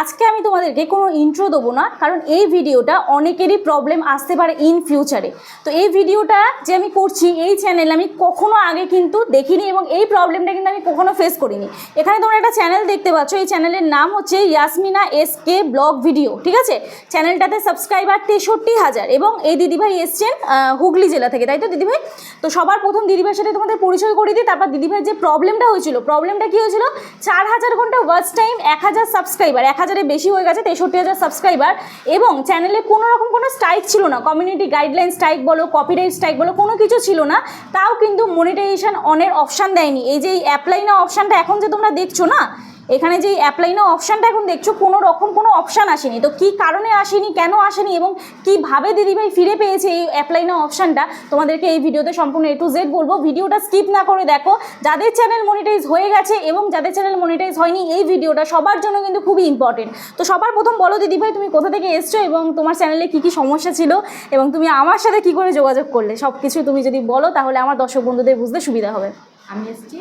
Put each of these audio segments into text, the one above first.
আজকে আমি তোমাদেরকে কোনো ইন্ট্রো দেবো না, কারণ এই ভিডিওটা অনেকেরই প্রবলেম আসতে পারে ইন ফিউচারে তো এই ভিডিওটা যে আমি করছি, এই চ্যানেল আমি কখনো আগে কিন্তু দেখিনি এবং এই প্রবলেমটা কিন্তু আমি কখনো ফেস করিনি। এখানে তোমরা একটা চ্যানেল দেখতে পাচ্ছ, এই চ্যানেলের নাম হচ্ছে Yasmina S K blog video ঠিক আছে? চ্যানেলটাতে সাবস্ক্রাইবার তেষট্টি হাজার এবং এই দিদিভাই এসছেন হুগলি জেলা থেকে, তাই তো দিদিভাই? তো সবার প্রথম দিদিভাইয়ের সাথে তোমাদের পরিচয় করে দিই, তারপর দিদিভাইয়ের যে প্রবলেমটা হয়েছিল প্রবলেমটা কী হয়েছিল? চার হাজার ঘণ্টা ওয়াচ টাইম এক হাজার সাবস্ক্রাইবার এক হাজারের বেশি হয়ে গেছে, তেষট্টি হাজার সাবস্ক্রাইবার এবং চ্যানেলে কোনো রকম কোনো স্ট্রাইক ছিল না। কমিউনিটি গাইডলাইন স্ট্রাইক বলো কপিরাইট স্ট্রাইক বলো, কোনো কিছু ছিল না। তাও কিন্তু মনিটাইজেশন অনের অপশান দেয়নি। এই যে অ্যাপ্লাই না অপশানটা এখন যে তোমরা দেখছ না এখানে যে অ্যাপ্লাই না অপশানটা এখন দেখছ, কোনো রকম কোনো অপশান আসেনি। তো কী কারণে আসেনি, কেন আসেনি এবং কীভাবে দিদিভাই ফিরে পেয়েছে এই অ্যাপ্লাই না অপশানটা তোমাদেরকে এই ভিডিওতে সম্পূর্ণ এ টু জেড বলব। ভিডিওটা স্কিপ না করে দেখো, যাদের চ্যানেল মনিটাইজ হয়ে গেছে এবং যাদের চ্যানেল মনিটাইজ হয়নি, এই ভিডিওটা সবার জন্য কিন্তু খুবই ইম্পর্টেন্ট তো সবার প্রথম বলো দিদিভাই, তুমি কোথা থেকে এসছো এবং তোমার চ্যানেলে কী কী সমস্যা ছিল এবং তুমি আমার সাথে কী করে যোগাযোগ করলে? সব কিছু তুমি যদি বলো, তাহলে আমার দর্শক বন্ধুদের বুঝতে সুবিধা হবে। আমি এসেছি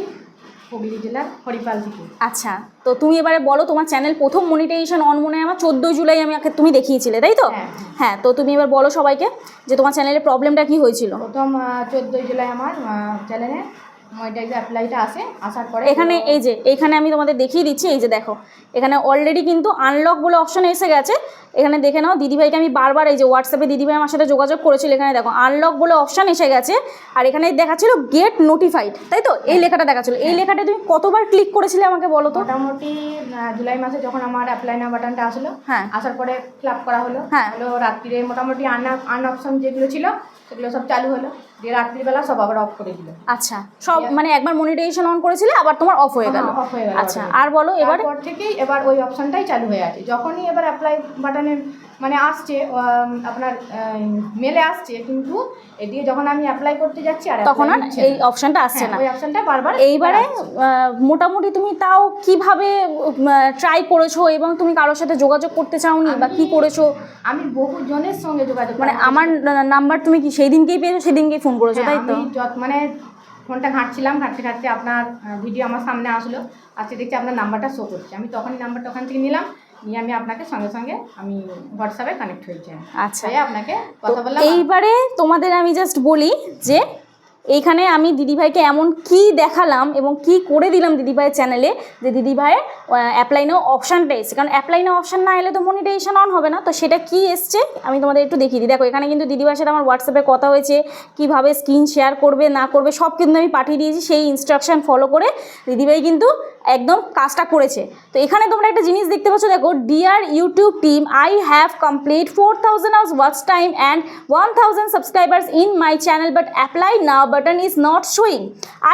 হুগলি জেলার হরিপাল থেকে। আচ্ছা তো তুমি এবারে বলো তোমার চ্যানেল প্রথম মনিটাইজেশন অন মনে হয় আমার চোদ্দোই জুলাই আমি তুমি দেখিয়েছিলে তাই তো? হ্যাঁ। হ্যাঁ। তো তুমি এবার বলো সবাইকে যে তোমার চ্যানেলের প্রবলেমটা কি হয়েছিল? প্রথম চোদ্দোই জুলাই আমার চ্যানেলে মনিটাইজ অ্যাপ্লাইটা আসে আসার পরে এখানে এই যে এইখানে আমি তোমাদের দেখিয়ে দিচ্ছি এই যে দেখো এখানে অলরেডি কিন্তু আনলক বলে অপশন এসে গেছে। এখানে দেখে নাও দিদিভাইকে আমি বারবার এই যে হোয়াটসঅ্যাপে দিদিভাই আমার সাথে যোগাযোগ করেছিল এখানে দেখো আনলক বলে অপশন এসে গেছে আর এখানে দেখাচ্ছিল গেট নোটিফাইড তাই তো? এই লেখাটা দেখাচ্ছিল। এই লেখাটা তুমি কতবার ক্লিক করেছিলে আমাকে বলো তো? মোটামুটি জুলাই মাসে যখন আমার অ্যাপ্লাই না বাটনটা আসলো হ্যাঁ। আসার পরে ফিল করা হলো। হ্যাঁ। হলো রাত্রিরে মোটামুটি আন আন অপশন যেগুলো ছিল সেগুলো সব চালু হলো। দিয়ে রাত্রিবেলা সব আবার অফ করে দিল। আচ্ছা সব মানে একবার মনিটাইজেশন অন করেছিলে আবার তোমার অফ হয়ে গেল? হ্যাঁ, off হয়ে গেল আচ্ছা আর বলো এবার? তারপর থেকেই এবার ওই অপশনটাই চালু হয়ে আছে। যখনই এবার অ্যাপ্লাই বাটনের মানে আসছে আপনার মেলে আসছে কিন্তু এদিকে যখন আমি অ্যাপ্লাই করতে যাচ্ছি আর তখন আর এই অপশনটা আসছে হ্যাঁ, না। ওই অপশনটা বারবার এইবারে মোটামুটি তুমি তাও কীভাবে ট্রাই করেছ এবং তুমি কারোর সাথে যোগাযোগ করতে চাওনি বা কি করেছ? আমি বহু জনের সঙ্গে যোগাযোগ মানে আমার নাম্বার তুমি কি সেই দিনকেই পেয়েছ সেদিনকেই ফোন করেছ হ্যাঁ, তাই তো? মানে ফোনটা ঘাঁটছিলাম ঘাঁটতে ঘাঁটতে আপনার ভিডিও আমার সামনে আসলো। আজকে দেখছি আপনার নাম্বারটা শো করছে। আমি তখনই নাম্বারটা ওখান থেকে নিলাম নিয়ে আমি আপনাকে সঙ্গে সঙ্গে আমি হোয়াটসঅ্যাপে কানেক্ট হয়েছি। আচ্ছা। আপনাকে কথা বললাম। এইবারে তোমাদের আমি জাস্ট বলি যে এইখানে আমি দিদিভাইকে এমন কি দেখালাম এবং কি করে দিলাম দিদিভাইয়ের চ্যানেলে যে দিদিভাইয়ের অ্যাপ্লাই নাও অপশানটা এসছে। কারণ অ্যাপ্লাই অপশান না এলে তো মনিটাইজেশন অন হবে না। তো সেটা কি এসছে আমি তোমাদের একটু দেখিয়ে দিই। দেখো, এখানে কিন্তু দিদিভাইয়ের সাথে আমার হোয়াটসঅ্যাপে কথা হয়েছে, কীভাবে স্ক্রিন শেয়ার করবে, না করবে, সব কিন্তু আমি পাঠিয়ে দিয়েছি। সেই ইনস্ট্রাকশন ফলো করে দিদিভাই কিন্তু একদম কাজটা করেছে। তো এখানে তোমরা একটা জিনিস দেখতে পাচ্ছ, দেখো dear YouTube team I have complete four thousand hours watch time and one thousand subscribers in my channel but apply now button is not showing.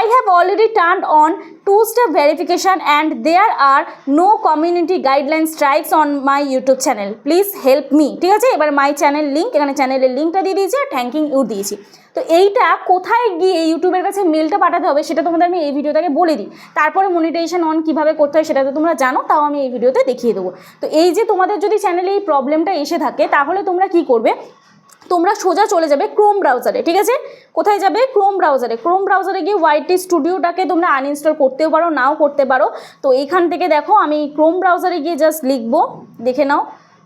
I have already turned on two-step verification and there are no community guideline strikes on my YouTube channel. Please help me. ঠিক আছে এবার মাই channel link এখানে চ্যানেলের লিঙ্কটা দিয়ে দিয়েছি আর thanking you দিয়েছি তো এইটা কোথায় গিয়ে ইউটিউবের কাছে মেলটা পাঠাতে হবে সেটা তোমাদের আমি এই ভিডিওটাকে বলে দিই তারপরে মনিটাইজেশন অন কীভাবে করতে হয় সেটা তো তোমরা জানো, তাও আমি এই ভিডিওতে দেখিয়ে দেবো তো এই যে তোমাদের যদি চ্যানেলে এই প্রবলেমটা এসে থাকে, তাহলে তোমরা কি করবে তোমরা সোজা চলে যাবে ক্রোম ব্রাউজারে ঠিক আছে? কোথায় যাবে? ক্রোম ব্রাউজারে ক্রোম ব্রাউজারে গিয়ে ওয়াইটি স্টুডিওটাকে তোমরা আনইনস্টল করতেও পারো, নাও করতে পারো। তো এইখান থেকে দেখো, আমি ক্রোম ব্রাউজারে গিয়ে জাস্ট লিখব, দেখে নাও।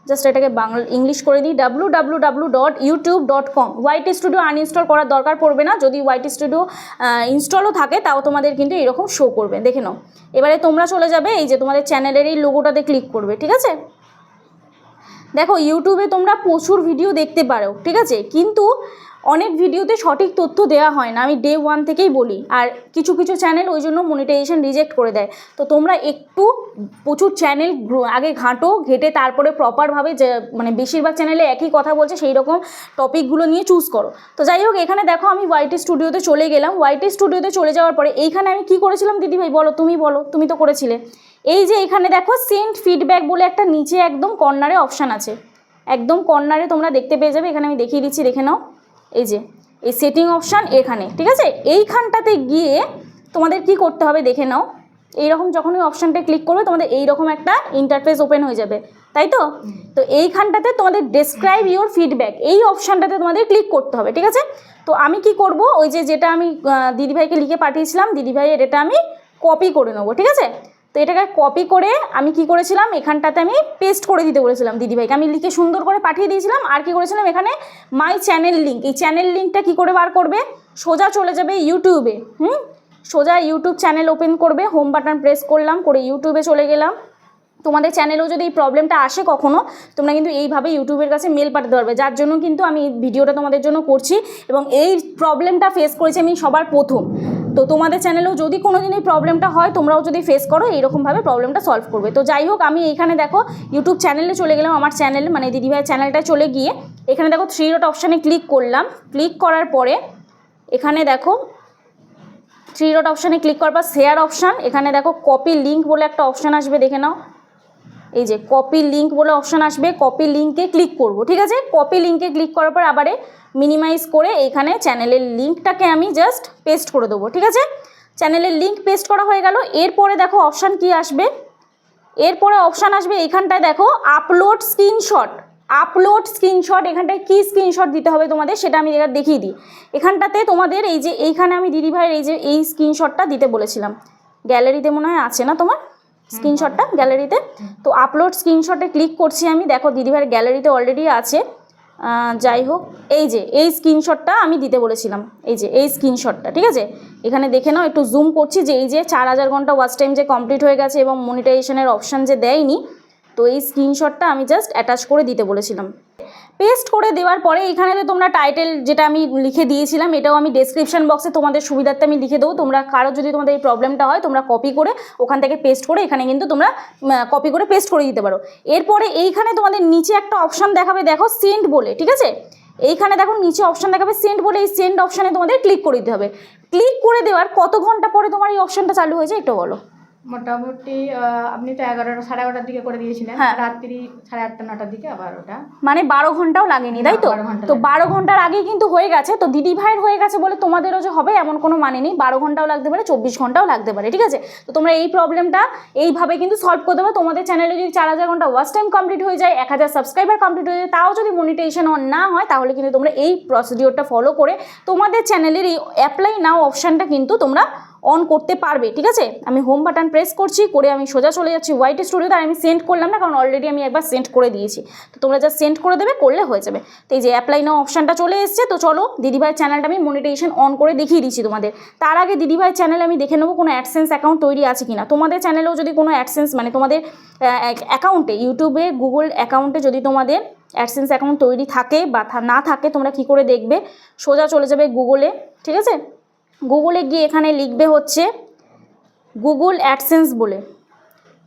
জাস্ট এটাকে বাংলা ইংলিশ করে দিই। W W W dot YouTube dot com YT studio uninstall করার দরকার পড়বে না। যদি ওয়াইটি স্টুডিও ইনস্টলও থাকে, তাও তোমাদের কিন্তু এরকম শো করবে। দেখে নাও। এবারে তোমরা চলে যাবে, এই যে তোমাদের চ্যানেলের এই লোগোটাতে ক্লিক করবে, ঠিক আছে? দেখো ইউটিউবে তোমরা প্রচুর ভিডিও দেখতে পারো ঠিক আছে? কিন্তু অনেক ভিডিওতে সঠিক তথ্য দেওয়া হয় না, আমি ডে ওয়ান থেকেই বলি। আর কিছু কিছু চ্যানেল ওই জন্য মনিটাইজেশন রিজেক্ট করে দেয়। তো তোমরা একটু প্রচুর চ্যানেল আগে ঘাঁটো, ঘেটে তারপরে প্রপারভাবে যে মানে বেশিরভাগ চ্যানেলে একই কথা বলছে, সেই রকম টপিকগুলো নিয়ে চুজ করো। তো যাই হোক, এখানে দেখো আমি ওয়াইটি স্টুডিওতে চলে গেলাম। ওয়াইটি স্টুডিওতে চলে যাওয়ার পরে এইখানে আমি কি করেছিলাম দিদিভাই? বলো, তুমি বলো, তুমি তো করেছিলে। এই যে এখানে দেখো সেন্ট ফিডব্যাক বলে একটা নিচে একদম কর্নারে অপশান আছে। একদম কর্নারে তোমরা দেখতে পেয়ে যাবে, এখানে আমি দেখিয়ে দিচ্ছি, দেখে নাও। এই যে, এই সেটিং অপশান এখানে, ঠিক আছে? এইখানটাতে গিয়ে তোমাদের কি করতে হবে দেখে নাও। এইরকম যখন ওই অপশানটা ক্লিক করবে, তোমাদের এইরকম একটা ইন্টারফেস ওপেন হয়ে যাবে। তাই তো? তো এইখানটাতে তোমাদের ডেসক্রাইব ইউর ফিডব্যাক এই অপশানটাতে তোমাদের ক্লিক করতে হবে, ঠিক আছে? তো আমি কি করব? ওই যে যেটা আমি দিদিভাইকে লিখে পাঠিয়েছিলাম, দিদিভাইয়ের এটা আমি কপি করে নেব, ঠিক আছে? তো এটাকে কপি করে আমি কি করেছিলাম? এখানটাতে আমি পেস্ট করে দিতে বলেছিলাম দিদিভাইকে আমি লিখে সুন্দর করে পাঠিয়ে দিয়েছিলাম। আর কি করেছিলাম? এখানে মাই চ্যানেল লিঙ্ক এই চ্যানেল লিঙ্কটা কি করে বার করবে? সোজা চলে যাবে ইউটিউবে হুম? সোজা ইউটিউব চ্যানেল ওপেন করবে। হোম বাটন প্রেস করলাম, করে ইউটিউবে চলে গেলাম। তোমাদের চ্যানেলেও যদি এই প্রবলেমটা আসে কখনো, তোমরা কিন্তু এইভাবে ইউটিউবের কাছে মেল পাঠাতে পারবে। যার জন্য কিন্তু আমি ভিডিওটা তোমাদের জন্য করছি। এবং এই প্রবলেমটা ফেস করেছি আমি সবার প্রথম। তো তোমাদের চ্যানেলেও যদি কোনো দিন এই প্রবলেমটা হয়, তোমরাও যদি ফেস করো, এইরকমভাবে প্রবলেমটা সলভ করবে। তো যাই হোক, আমি এইখানে দেখো ইউটিউব চ্যানেলে চলে গেলাম, আমার চ্যানেল মানে দিদিভাইয়ের চ্যানেলটা চলে গিয়ে, এখানে দেখো থ্রি ডট অপশানে ক্লিক করলাম। ক্লিক করার পরে, এখানে দেখো থ্রি ডট অপশানে ক্লিক করার পর শেয়ার অপশান এখানে দেখো কপি লিঙ্ক বলে একটা অপশান আসবে, দেখে নাও। এই যে কপি লিঙ্ক বলে অপশান আসবে কপি লিঙ্কে ক্লিক করব, ঠিক আছে? কপি লিঙ্কে ক্লিক করার পর আবারে মিনিমাইজ করে এখানে চ্যানেলের লিঙ্কটাকে আমি জাস্ট পেস্ট করে দেবো, ঠিক আছে? চ্যানেলের লিঙ্ক পেস্ট করা হয়ে গেল, এরপরে দেখো অপশান কি আসবে? এরপরে অপশান আসবে এখানটায় দেখো আপলোড স্ক্রিনশট আপলোড স্ক্রিনশট এখানটায় কী স্ক্রিনশট দিতে হবে তোমাদের সেটা আমি এবার দেখিয়ে দিই। এখানটাতে তোমাদের এই যে, এইখানে আমি দিদিভাইয়ের এই যে, এই স্ক্রিনশটটা দিতে বলেছিলাম। গ্যালারিতে মনে হয় আছে না তোমার? স্ক্রিনশটটা গ্যালারিতে। তো আপলোড স্ক্রিনশটে ক্লিক করছি আমি। দেখো দিদিভাইয়ের গ্যালারিতে অলরেডি আছে। যাই হোক, এই যে, এই স্ক্রিনশটটা আমি দিতে বলেছিলাম। এই যে, এই স্ক্রিনশটটা ঠিক আছে? এখানে দেখে নাও, একটু জুম করছি যে এই যে চার হাজার ঘণ্টা ওয়াচ টাইম যে কমপ্লিট হয়ে গেছে এবং মনিটাইজেশনের অপশান যে দেয়নি তো এই স্ক্রিনশটটা আমি জাস্ট অ্যাটাচ করে দিতে বলেছিলাম। পেস্ট করে দেওয়ার পরে এখানে তো তোমরা টাইটেল যেটা আমি লিখে দিয়েছিলাম, এটাও আমি ডেসক্রিপশন বক্সে তোমাদের সুবিধার্থে আমি লিখে দেবো। তোমরা কারও যদি তোমাদের এই প্রবলেমটা হয়, তোমরা কপি করে ওখান থেকে পেস্ট করে এখানে কিন্তু তোমরা কপি করে পেস্ট করে দিতে পারো। এরপরে এইখানে তোমাদের নিচে একটা অপশান দেখাবে, দেখো সেন্ড বলে, ঠিক আছে? এইখানে দেখো নিচে অপশান দেখাবে সেন্ড বলে, এই সেন্ড অপশানে তোমাদের ক্লিক করে দিতে হবে। ক্লিক করে দেওয়ার কত ঘণ্টা পরে তোমার এই অপশানটা চালু হয়েছে, একটু বলো। মোটামুটি আপনি তো এগারোটা সাড়ে এগারোটার দিকে করে দিয়েছিলেন। হ্যাঁ। রাত্রি সাড়ে আটটা নটার দিকে আবার ওটা। মানে বারো ঘন্টাও লাগেনি তাই তো? না, 12 ঘণ্টা তো বারো ঘণ্টার আগেই কিন্তু হয়ে গেছে তো দিদি ভাইয়ের হয়ে গেছে বলে তোমাদেরও যে হবে এমন কোনো মানে নেই। বারো ঘন্টাও লাগতে পারে চব্বিশ ঘন্টাও লাগতে পারে ঠিক আছে? তো তোমরা এই প্রবলেমটা এইভাবে কিন্তু সলভ করে দেবে। তোমাদের চ্যানেলে যদি চার হাজার ঘণ্টা ওয়াচ টাইম কমপ্লিট হয়ে যায় এক হাজার সাবস্ক্রাইবার কমপ্লিট হয়ে যায় তাও যদি মনিটেশন অন না হয় তাহলে কিন্তু তোমরা এই প্রসিডিওরটা ফলো করে তোমাদের চ্যানেলের এই অ্যাপ্লাই নাও অপশানটা কিন্তু তোমরা অন করতে পারবে, ঠিক আছে? আমি হোম বাটন প্রেস করছি, করে আমি সোজা চলে যাচ্ছি হোয়াইট স্টুডিওতে আর আমি সেন্ড করলাম না, কারণ অলরেডি আমি একবার সেন্ড করে দিয়েছি। তো তোমরা জাস্ট সেন্ড করে দেবে, করলে হয়ে যাবে। তো এই যে অ্যাপ্লাই নাও অপশানটা চলে এসছে, তো চলো দিদিভাইয়ের চ্যানেলটা আমি মনিটাইজেশন অন করে দেখিয়ে দিচ্ছি তোমাদের। তার আগে দিদিভাইয়ের চ্যানেলে আমি দেখে নেব কোনো অ্যাডসেন্স অ্যাকাউন্ট তৈরি আছে কিনা। তোমাদের চ্যানেলেও যদি কোনো অ্যাডসেন্স মানে তোমাদের অ্যাকাউন্টে ইউটিউবে গুগল অ্যাকাউন্টে যদি তোমাদের অ্যাডসেন্স অ্যাকাউন্ট তৈরি থাকে বা না থাকে, তোমরা কি করে দেখবে? সোজা চলে যাবে গুগলে ঠিক আছে? গুগলে গিয়ে এখানে লিখবে হচ্ছে গুগল অ্যাডসেন্স বলে।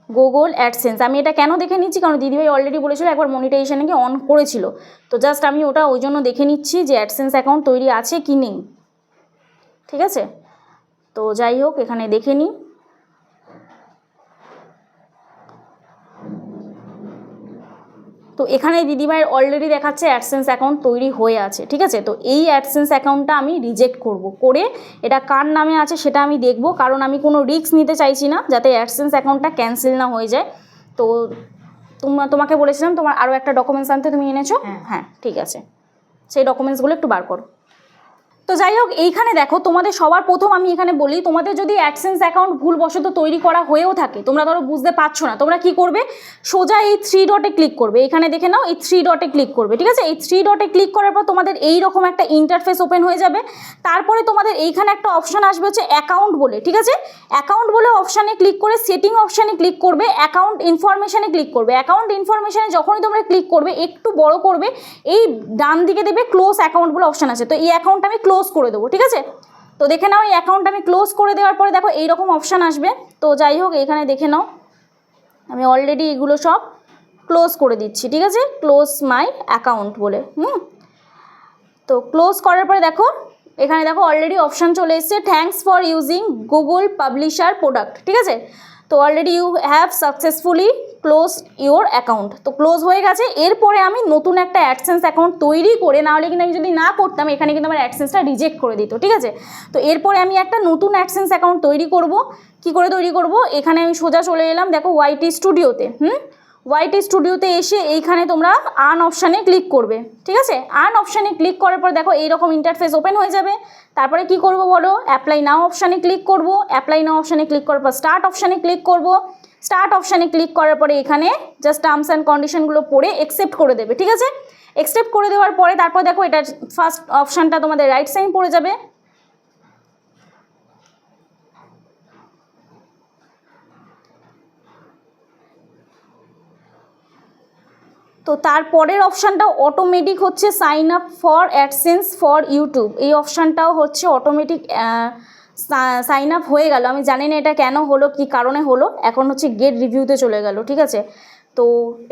গুগল অ্যাডসেন্স আমি এটা কেন দেখে নিচ্ছি? কারণ দিদিভাই অলরেডি বলেছিল একবার মনিটাইজেশনে গিয়ে অন করেছিল। তো জাস্ট আমি ওটা ওই জন্য দেখে নিচ্ছি যে অ্যাডসেন্স অ্যাকাউন্ট তৈরি আছে কি নেই। ঠিক আছে? তো যাই হোক, এখানে দেখে নিই। তো এখানে দিদিভাইয়ের অলরেডি দেখাচ্ছে অ্যাডসেন্স অ্যাকাউন্ট তৈরি হয়ে আছে ঠিক আছে? তো এই অ্যাডসেন্স অ্যাকাউন্টটা আমি রিজেক্ট করব। করে এটা কার নামে আছে সেটা আমি দেখব কারণ আমি কোনো রিস্ক নিতে চাইছি না যাতে অ্যাডসেন্স অ্যাকাউন্টটা ক্যান্সেল না হয়ে যায়। তো তোমা তোমাকে বলেছিলাম তোমার আরও একটা ডকুমেন্টস আনতে তুমি এনেছো? হ্যাঁ। হ্যাঁ ঠিক আছে। সেই ডকুমেন্টসগুলো একটু বার করো। তো যাই হোক, এইখানে দেখো, তোমাদের সবার প্রথম আমি এখানে বলি, তোমাদের যদি অ্যাডসেন্স অ্যাকাউন্ট ভুলবশত তৈরি করা হয়েও থাকে, তোমরা ধরো বুঝতে পারছ না, তোমরা কি করবে? সোজা এই থ্রি ডটে ক্লিক করবে, এখানে দেখে নাও, এই থ্রি ডটে ক্লিক করবে, ঠিক আছে? এই থ্রি ডটে ক্লিক করার পর তোমাদের এই রকম একটা ইন্টারফেস ওপেন হয়ে যাবে, তারপরে তোমাদের এইখানে একটা অপশান আসবে হচ্ছে অ্যাকাউন্ট বলে, ঠিক আছে? অ্যাকাউন্ট বলে অপশানে ক্লিক করে সেটিং অপশানে ক্লিক করবে অ্যাকাউন্ট ইনফরমেশানে ক্লিক করবে অ্যাকাউন্ট ইনফরমেশানে যখনই তোমরা ক্লিক করবে, একটু বড় করবে, এই ডান দিকে দেবে ক্লোজ অ্যাকাউন্ট বলে অপশান আছে, তো এই অ্যাকাউন্ট আমি ক্লোজ করে দেবো, ঠিক আছে? তো দেখে নাও, এই অ্যাকাউন্ট আমি ক্লোজ করে দেওয়ার পরে দেখো এইরকম অপশান আসবে। তো যাই হোক, এখানে দেখে নাও, আমি অলরেডি এগুলো সব ক্লোজ করে দিচ্ছি, ঠিক আছে? ক্লোজ মাই অ্যাকাউন্ট বলে, হুম? তো ক্লোজ করার পরে দেখো, এখানে দেখো অলরেডি অপশান চলে এসেছে thanks for using Google publisher product ঠিক আছে? তো already you have successfully close your account তো ক্লোজ হয়ে গেছে, এরপরে আমি নতুন একটা অ্যাডসেন্স অ্যাকাউন্ট তৈরি করে, নাহলে কিন্তু আমি যদি না করতাম, এখানে কিন্তু আমার অ্যাডসেন্সটা রিজেক্ট করে দিত, ঠিক আছে? তো এরপরে আমি একটা নতুন অ্যাডসেন্স অ্যাকাউন্ট তৈরি করব। কি করে তৈরি করব? এখানে আমি সোজা চলে এলাম, দেখো ওয়াইটি স্টুডিওতে হুম? হোয়াইট স্টুডিওতে এসে এইখানে তোমরা আর্ন অপশানে ক্লিক করবে, ঠিক আছে? আর্ন অপশানে ক্লিক করার পর দেখো এইরকম ইন্টারফেস ওপেন হয়ে যাবে। তারপরে কি করব বলো? অ্যাপ্লাই নাও অপশানে ক্লিক করব। অ্যাপ্লাই নাও অপশানে ক্লিক করার পর স্টার্ট অপশানে ক্লিক করব। স্টার্ট অপশানে ক্লিক করার পরে এখানে জাস্ট টার্মস অ্যান্ড কন্ডিশনগুলো পড়ে একসেপ্ট করে দেবে, ঠিক আছে? একসেপ্ট করে দেওয়ার পরে তারপর দেখো এটা ফার্স্ট অপশানটা তোমাদের রাইট সাইন পড়ে যাবে। তো তারপরের অপশানটা অটোমেটিক হচ্ছে sign up for AdSense for YouTube এই অপশানটাও হচ্ছে অটোমেটিক সাইন আপ হয়ে গেল। আমি জানি না এটা কেন হলো, কি কারণে হলো। এখন হচ্ছে গেট রিভিউতে চলে গেল, ঠিক আছে? তো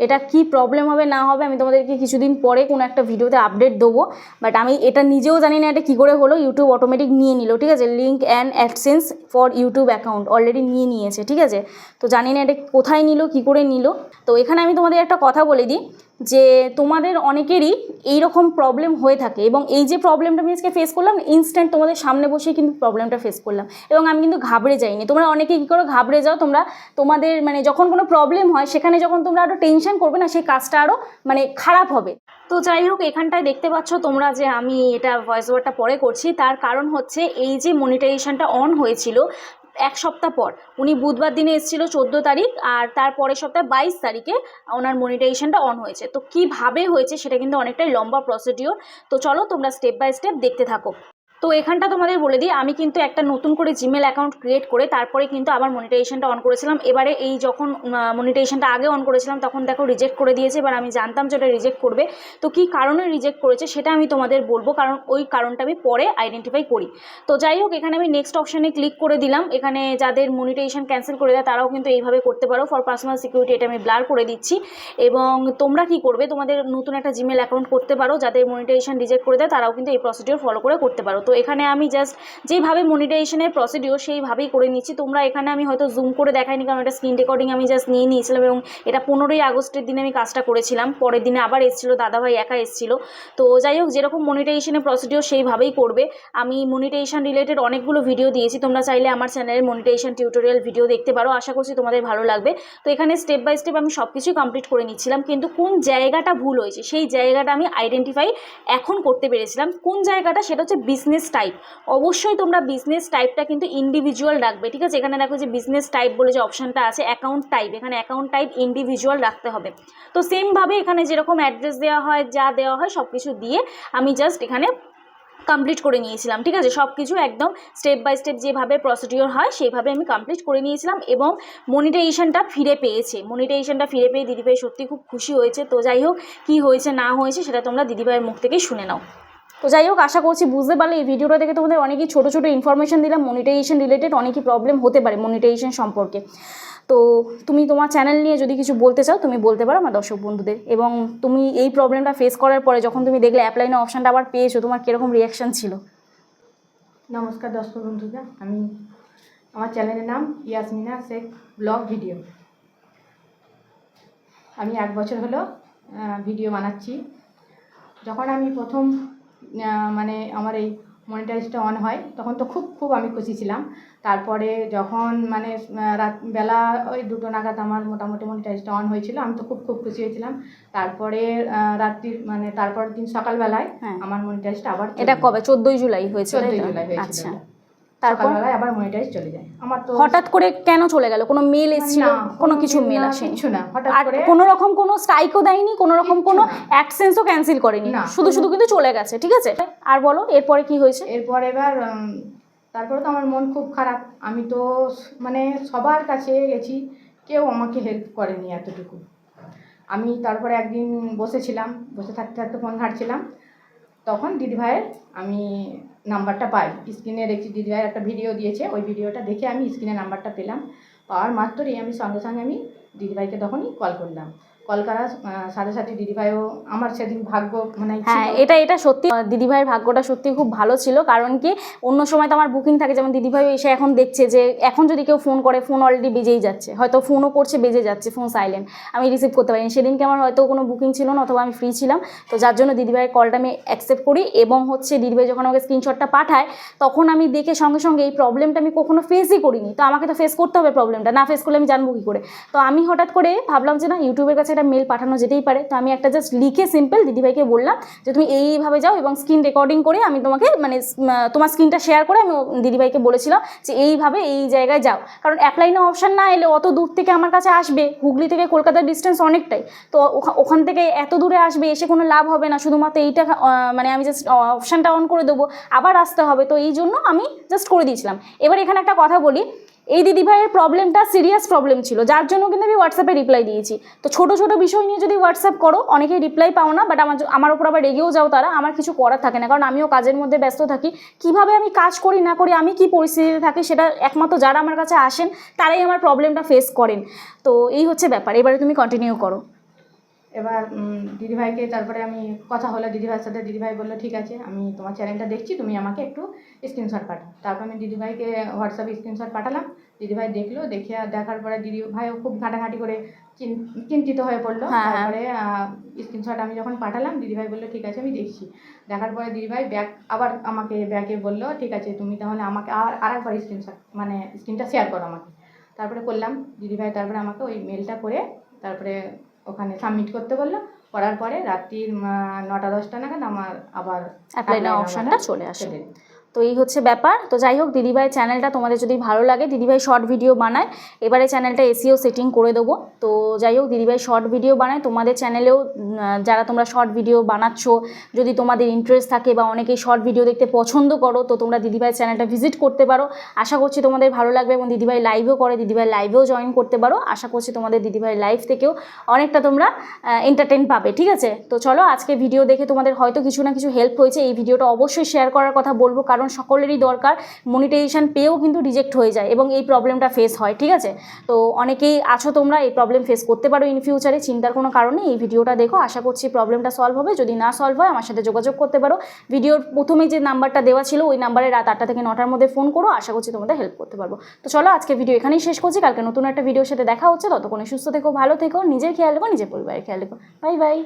এটা কি প্রবলেম হবে, না হবে, আমি তোমাদেরকে কিছুদিন পরে কোনো একটা ভিডিওতে আপডেট দেবো। বাট আমি এটা নিজেও জানি না এটা কী করে হলো ইউটিউব অটোমেটিক নিয়ে নিল, ঠিক আছে? Link and AdSense for YouTube account already নিয়ে নিয়েছে, ঠিক আছে? তো জানি না এটা কোথায় নিল, কী করে নিল। তো এখানে আমি তোমাদের একটা কথা বলে দিই। যে তোমাদের অনেকেরই এই রকম প্রবলেম হয়ে থাকে এবং এই যে প্রবলেমটা আমি আজকে ফেস করলাম ইনস্ট্যান্ট তোমাদের সামনে বসেই কিন্তু প্রবলেমটা ফেস করলাম। এবং আমি কিন্তু ঘাবড়ে যাইনি। তোমরা অনেকে কী করো, ঘাবড়ে যাও, তোমরা তোমাদের মানে যখন কোনো প্রবলেম হয়, সেখানে যখন তোমরা আরও টেনশন করবে না, সেই কাজটা আরও মানে খারাপ হবে। তো যাই হোক, এখানটায় দেখতে পাচ্ছ তোমরা যে আমি এটা ভয়েস ওভারটা পরে করছি। তার কারণ হচ্ছে এই যে মনিটাইজেশনটা অন হয়েছিল এক সপ্তাহ পর। উনি বুধবার দিনে এসেছিল চোদ্দ তারিখ আর তার পরের সপ্তাহে বাইশ তারিখে ওনার মনিটাইজেশনটা অন হয়েছে। তো কীভাবে হয়েছে সেটা কিন্তু অনেকটাই লম্বা প্রসিডিওর তো চলো তোমরা স্টেপ বাই স্টেপ দেখতে থাকো। তো এখানটা তোমাদের বলে দিই, আমি কিন্তু একটা নতুন করে জিমেল অ্যাকাউন্ট ক্রিয়েট করে তারপরে কিন্তু আবার মনিটাইজেশনটা অন করেছিলাম। এবারে এই যখন মনিটাইজেশনটা আগে অন করেছিলাম, তখন দেখো রিজেক্ট করে দিয়েছে, এবার আমি জানতাম যে ওটা রিজেক্ট করবে। তো কী কারণে রিজেক্ট করেছে সেটা আমি তোমাদের বলব, কারণ ওই কারণটা আমি পরে আইডেন্টিফাই করি। তো যাই হোক, এখানে আমি নেক্সট অপশানে ক্লিক করে দিলাম। এখানে যাদের মনিটাইজেশন ক্যান্সেল করে দেয়, তারাও কিন্তু এইভাবে করতে পারো। ফর পার্সোনাল সিকিউরিটি এটা আমি ব্লার করে দিচ্ছি। এবং তোমরা কি করবে, তোমাদের নতুন একটা জিমেল অ্যাকাউন্ট করতে পারো। যাদের মনিটাইজেশন রিজেক্ট করে দেয়, তারাও কিন্তু এই প্রসিডিওর ফলো করে করতে পারো। তো এখানে আমি জাস্ট যেভাবে মনিটাইজেশনের প্রসিডিওর সেইভাবেই করে নিচ্ছি। তোমরা এখানে আমি হয়তো জুম করে দেখাইনি, কারণ এটা স্ক্রিন রেকর্ডিং আমি জাস্ট নিয়ে নিয়েছিলাম এবং এটা পনেরোই আগস্টের দিনে আমি কাজটা করেছিলাম। পরের দিনে আবার এসেছিল, দাদাভাই একা এসেছিল। তো যাই হোক, যেরকম মনিটাইজেশনের প্রসিডিওর সেইভাবেই করবে। আমি মনিটাইজেশন রিলেটেড অনেকগুলো ভিডিও দিয়েছি। তোমরা চাইলে আমার চ্যানেলের মনিটাইজেশন টিউটোরিয়াল ভিডিও দেখতে পারো। আশা করছি তোমাদের ভালো লাগবে। তো এখানে স্টেপ বাই স্টেপ আমি সব কিছুই কমপ্লিট করে নিচ্ছিলাম। কিন্তু কোন জায়গাটা ভুল হয়েছে, সেই জায়গাটা আমি আইডেন্টিফাই এখন করতে পেরেছিলাম। কোন জায়গাটা? সেটা হচ্ছে বিজনেস টাইপ অবশ্যই তোমরা বিজনেস টাইপটা কিন্তু ইন্ডিভিজুয়াল রাখবে, ঠিক আছে? এখানে দেখো যে বিজনেস টাইপ বলে যে অপশানটা আছে অ্যাকাউন্ট টাইপ এখানে অ্যাকাউন্ট টাইপ ইন্ডিভিজুয়াল রাখতে হবে। তো সেমভাবে এখানে যেরকম অ্যাড্রেস দেওয়া হয়, যা দেওয়া হয় সব কিছু দিয়ে আমি জাস্ট এখানে কমপ্লিট করে নিয়েছিলাম, ঠিক আছে? সব কিছু একদম স্টেপ বাই স্টেপ যেভাবে প্রসিডিওর হয় সেইভাবে আমি কমপ্লিট করে নিয়েছিলাম এবং মনিটাইজেশনটা ফিরে পেয়েছে। মনিটাইজেশনটা ফিরে পেয়ে দিদিভাই সত্যি খুব খুশি হয়েছে। তো যাই হোক, কী হয়েছে, না হয়েছে, সেটা তোমরা দিদিভাইয়ের মুখ থেকেই শুনে নাও। তো যাই হোক, আশা করছি বুঝতে পারলে এই ভিডিওটা দেখে তোমাদের অনেকই ছোটো ছোটো ইনফরমেশন দিলাম মনিটাইজেশন রিলেটেড অনেকই প্রবলেম হতে পারে মনিটাইজেশন সম্পর্কে। তো তুমি তোমার চ্যানেল নিয়ে যদি কিছু বলতে চাও, তুমি বলতে পারো আমার দর্শক বন্ধুদের। এবং তুমি এই প্রবলেমটা ফেস করার পরে যখন তুমি দেখলে অ্যাপ্লাইনে অপশানটা আবার পেয়েছ, তোমার কীরকম রিয়াকশান ছিল? নমস্কার দর্শক বন্ধুরা, আমি আমার চ্যানেলের নাম ইয়াসমিনা শেখ ব্লগ ভিডিও আমি এক বছর হলো ভিডিও বানাচ্ছি। যখন আমি প্রথম মানে আমার এই মনিটাইজটা অন হয় তখন তো খুব খুব আমি খুশি ছিলাম তারপরে যখন মানে রাত বেলা ওই দুটো নাগাদ আমার মোটামুটি মনিটাইজটা অন হয়েছিল আমি তো খুব খুব খুশি হয়েছিলাম তারপরে রাত্রি মানে তারপর দিন সকালবেলায় হ্যাঁ। আমার মনিটাইজটা আবার এটা। কবে চোদ্দোই জুলাই হয়েছে চোদ্দোই জুলাই হয়েছিল আচ্ছা। তারপর? আবার মনিটাইজ চলে যায়। আমার তো হঠাৎ করে কেন চলে গেল? কোনো মেল এসেছিল? কোনো কিছু মেল আসেনি কিছু না। হঠাৎ করে কোনো রকম কোনো স্ট্রাইকও দেয়নি কোনো রকম কোনো। অ্যাডসেন্সও ক্যান্সেল করেনি। শুধু শুধু কিন্তু চলে গেছে ঠিক আছে? আর বলো এরপরে কি হয়েছে? এরপর এবার তারপরে তো আমার মন খুব খারাপ। আমি তো মানে সবার কাছে গেছি কেউ আমাকে হেল্প করেনি এতটুকু। আমি তারপরে একদিন বসেছিলাম বসে থাকতে থাকতে ফোন ঘাটছিলাম। তখন দিদিভাইয়ের আমি নাম্বারটা পাই। স্ক্রিনে দেখছি দিদিভাইয়ের একটা ভিডিও দিয়েছে, ওই ভিডিওটা দেখে আমি স্ক্রিনে নাম্বারটা পেলাম। পাওয়ার মাত্রই আমি সঙ্গে সঙ্গে আমি দিদিভাইকে তখনই কল করলাম। কল করার আহ, সাথে সাথে দিদিভাইও আমার সেদিন ভাগ্য মানে হ্যাঁ এটা এটা সত্যি দিদিভাইয়ের ভাগ্যটা সত্যি খুব ভালো ছিল কারণ কি অন্য সময় তো আমার বুকিং থাকে যেমন দিদিভাই এসে এখন দেখছে যে এখন যদি কেউ ফোন করে ফোন অলরেডি বেজেই যাচ্ছে। হয়তো ফোনও করছে বেজে যাচ্ছে ফোন সাইলেন্ট আমি রিসিভ করতে পারিনি। সেদিনকে আমার হয়তো কোনো বুকিং ছিল না অথবা আমি ফ্রি ছিলাম। তো যার জন্য দিদিভাইয়ের কলটা আমি অ্যাকসেপ্ট করি এবং হচ্ছে দিদিভাই যখন আমাকে স্ক্রিনশটটা পাঠায় তখন আমি দেখে সঙ্গে সঙ্গে এই প্রবলেমটা আমি কখনো ফেসই করিনি। তো আমাকে তো ফেস করতে হবে প্রবলেমটা না ফেস করলে আমি জানব কী করে? তো আমি হঠাৎ করে ভাবলাম যে না ইউটিউবের কাছে একটা মেল পাঠানো যেতেই পারে। তো আমি একটা জাস্ট লিখে সিম্পল দিদিভাইকে বললাম যে, তুমি এইভাবে যাও এবং স্ক্রিন রেকর্ডিং করে আমি তোমাকে মানে তোমার স্ক্রিনটা শেয়ার করে আমি দিদিভাইকে বলেছিলাম যে, এইভাবে এই জায়গায় যাও। কারণ অ্যাপ্লাইনে অপশান না এলে অত দূর থেকে আমার কাছে আসবে। হুগলি থেকে কলকাতার ডিস্টেন্স অনেকটাই। তো ওখা- ওখান থেকে এত দূরে আসবে, এসে কোনো লাভ হবে না। শুধুমাত্র এইটা মানে আমি জাস্ট অপশানটা অন করে দেবো। আবার আসতে হবে। তো এই জন্য আমি জাস্ট করে দিয়েছিলাম। এবার এখানে একটা কথা বলি। এই দিদি ভাইয়ের প্রবলেমটা সিরিয়াস প্রবলেম ছিল, যার জন্য কিন্তু আমি হোয়াটসঅ্যাপে রিপ্লাই দিয়েছি। তো ছোট ছোট বিষয় নিয়ে যদি হোয়াটসঅ্যাপ করো, অনেকেই রিপ্লাই পাও না বাট আমার আমার উপর আবার রেগেও যাও তারা, আমার কিছু করার থাকে না, কারণ আমিও কাজের মধ্যে ব্যস্ত থাকি। কীভাবে আমি কাজ করি, না করি, আমি কি পরিস্থিতিতে থাকি, সেটা একমাত্র যারা আমার কাছে আসেন, তারাই আমার প্রবলেমটা ফেস করেন। তো এই হচ্ছে ব্যাপার, এবারে তুমি কন্টিনিউ করো। এবার দিদিভাইকে তারপরে আমি কথা হলো দিদিভাইয়ের সাথে। দিদিভাই বলল ঠিক আছে আমি তোমার চ্যানেলটা দেখছি তুমি আমাকে একটু স্ক্রিনশট পাঠাও। তারপর আমি দিদিভাইকে হোয়াটসঅ্যাপে স্ক্রিনশট পাঠালাম। দিদিভাই দেখল দেখে দেখার পরে দিদিভাইও খুব ঘাটাঘাটি করে চিন্তিত হয়ে পড়ল। হ্যাঁ, হ্যাঁ। তারপরে স্ক্রিনশট আমি যখন পাঠালাম দিদিভাই বলল ঠিক আছে আমি দেখছি। দেখার পরে দিদিভাই ব্যাক আবার আমাকে ব্যাকে বলল ঠিক আছে তুমি তাহলে আমাকে আর আরেকবার স্ক্রিনশট মানে স্ক্রিনটা শেয়ার করো আমাকে। তারপরে করলাম। দিদিভাই তারপরে আমাকে ওই মেলটা করে তারপরে ওখানে সাবমিট করতে বলল করার পরে রাত্রির নটা দশটা নাগাদ আমার আবার অপশনটা চলে আসে। তো এই হচ্ছে ব্যাপার। তো যাই হোক দিদিভাই চ্যানেলটা তোমাদের যদি ভালো লাগে, দিদিভাই শর্ট ভিডিও বানায়। এবারে চ্যানেলটা এসিও সেটিং করে দেবো। তো যাই হোক, দিদিভাই শর্ট ভিডিও বানায়। তোমাদের চ্যানেলেও যারা তোমরা শর্ট ভিডিও বানাচ্ছ, যদি তোমাদের ইন্টারেস্ট থাকে বা অনেকেই শর্ট ভিডিও দেখতে পছন্দ করো, তো তোমরা দিদিভাই চ্যানেলটা ভিজিট করতে পারো। আশা করছি তোমাদের ভালো লাগবে এবং দিদিভাই লাইভও করে, দিদিভাই লাইভেও জয়েন করতে পারো। আশা করছি তোমাদের দিদিভাই লাইভ থেকেও অনেকটা তোমরা এন্টারটেন পাবে, ঠিক আছে? তো চলো, আজকে ভিডিও দেখে তোমাদের হয়তো কিছু না কিছু হেল্প হয়েছে। এই ভিডিওটা অবশ্যই শেয়ার করার কথা বলব। কারণ সকলেরই দরকার মনিটাইজেশন পেয়েও কিন্তু রিজেক্ট হয়ে যায় এবং এই প্রবলেমটা ফেস হয়, ঠিক আছে? তো অনেকেই আছো তোমরা, এই প্রবলেম ফেস করতে পারো ইন ফিউচারে চিন্তার কোনো কারণে এই ভিডিওটা দেখো, আশা করছি প্রবলেমটা সলভ হবে, যদি না সলভ হয়, আমার সাথে যোগাযোগ করতে পারো। ভিডিওর প্রথমে যে নাম্বারটা দেওয়া ছিল, ওই নাম্বারে রাত আটটা থেকে নটার মধ্যে ফোন করো, আশা করছি তোমাদের হেল্প করতে পারব। তো চলো, আজকে ভিডিও এখানেই শেষ করছি, কালকে নতুন একটা ভিডিওর সাথে দেখা হচ্ছে, ততক্ষণে সুস্থ থেকো, ভালো থেকো, নিজের খেয়াল রেখো, নিজের পরিবারের খেয়াল রেখো। Bye bye